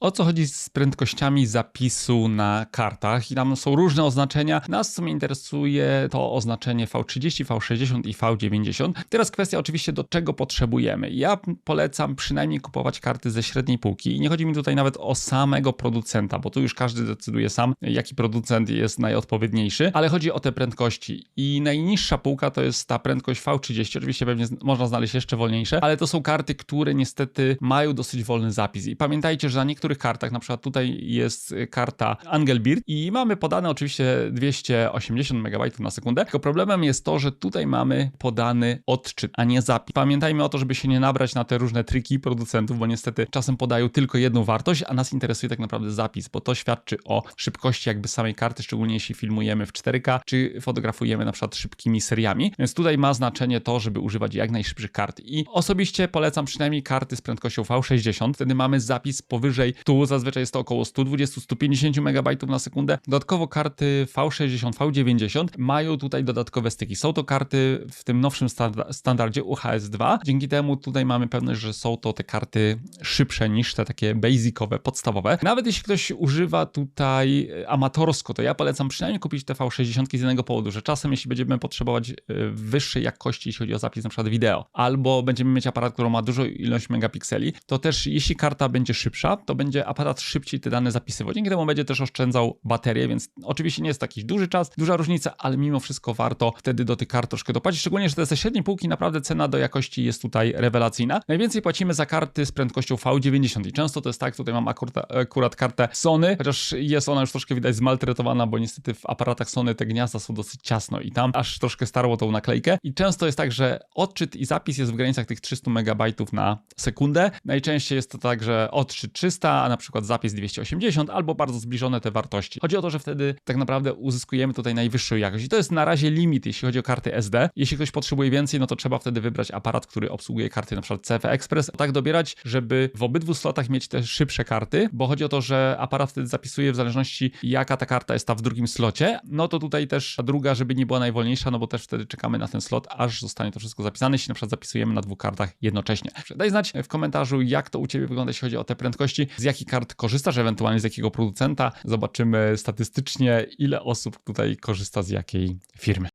O co chodzi z prędkościami zapisu na kartach? I tam są różne oznaczenia. Nas w sumie interesuje to oznaczenie V30, V60 i V90. Teraz kwestia oczywiście do czego potrzebujemy. Ja polecam przynajmniej kupować karty ze średniej półki i nie chodzi mi tutaj nawet o samego producenta, bo tu już każdy decyduje sam, jaki producent jest najodpowiedniejszy, ale chodzi o te prędkości. I najniższa półka to jest ta prędkość V30. Oczywiście pewnie można znaleźć jeszcze wolniejsze, ale to są karty, które niestety mają dosyć wolny zapis. I pamiętajcie, że na niektórych kartach, na przykład tutaj jest karta Angelbird i mamy podane oczywiście 280 MB na sekundę, tylko problemem jest to, że tutaj mamy podany odczyt, a nie zapis. Pamiętajmy o to, żeby się nie nabrać na te różne triki producentów, bo niestety czasem podają tylko jedną wartość, a nas interesuje tak naprawdę zapis, bo to świadczy o szybkości jakby samej karty, szczególnie jeśli filmujemy w 4K, czy fotografujemy na przykład szybkimi seriami, więc tutaj ma znaczenie to, żeby używać jak najszybszych kart. I osobiście polecam przynajmniej karty z prędkością V60, wtedy mamy zapis powyżej tu, zazwyczaj jest to około 120-150 MB na sekundę. Dodatkowo karty V60, V90 mają tutaj dodatkowe styki. Są to karty w tym nowszym standa- standardzie UHS-2. Dzięki temu tutaj mamy pewność, że są to te karty szybsze niż te takie basicowe, podstawowe. Nawet jeśli ktoś używa tutaj e, amatorsko, to ja polecam przynajmniej kupić te V60 z jednego powodu, że czasem jeśli będziemy potrzebować e, wyższej jakości, jeśli chodzi o zapis na przykład wideo, albo będziemy mieć aparat, który ma dużą ilość megapikseli, to też jeśli karta będzie szybsza, to będzie aparat szybciej te dane zapisywał. Dzięki temu będzie też oszczędzał baterię, więc oczywiście nie jest to jakiś duży czas, duża różnica, ale mimo wszystko warto wtedy do tych kart troszkę dopłacić, szczególnie, że te ze średniej półki naprawdę cena do jakości jest tutaj rewelacyjna. Najwięcej płacimy za karty z prędkością V90 i często to jest tak, tutaj mam akurat, akurat kartę Sony, chociaż jest ona już troszkę widać zmaltretowana, bo niestety w aparatach Sony te gniazda są dosyć ciasno i tam aż troszkę starło tą naklejkę i często jest tak, że odczyt i zapis jest w granicach tych 300 MB na sekundę. Najczęściej jest to tak, że odczyt 300, na przykład zapis 280 albo bardzo zbliżone te wartości. Chodzi o to, że wtedy tak naprawdę uzyskujemy tutaj najwyższą jakość i to jest na razie limit, jeśli chodzi o karty SD. Jeśli ktoś potrzebuje więcej, no to trzeba wtedy wybrać aparat, który obsługuje karty na przykład CF Express. Tak dobierać, żeby w obydwu slotach mieć te szybsze karty, bo chodzi o to, że aparat wtedy zapisuje w zależności jaka ta karta jest ta w drugim slocie. No to tutaj też ta druga, żeby nie była najwolniejsza, no bo też wtedy czekamy na ten slot, aż zostanie to wszystko zapisane, jeśli na przykład zapisujemy na dwóch kartach jednocześnie. Daj znać w komentarzu, jak to u Ciebie wygląda, jeśli chodzi o te prędkości, z jakich kart korzystasz, ewentualnie z jakiego producenta. Zobaczymy statystycznie, ile osób tutaj korzysta z jakiej firmy.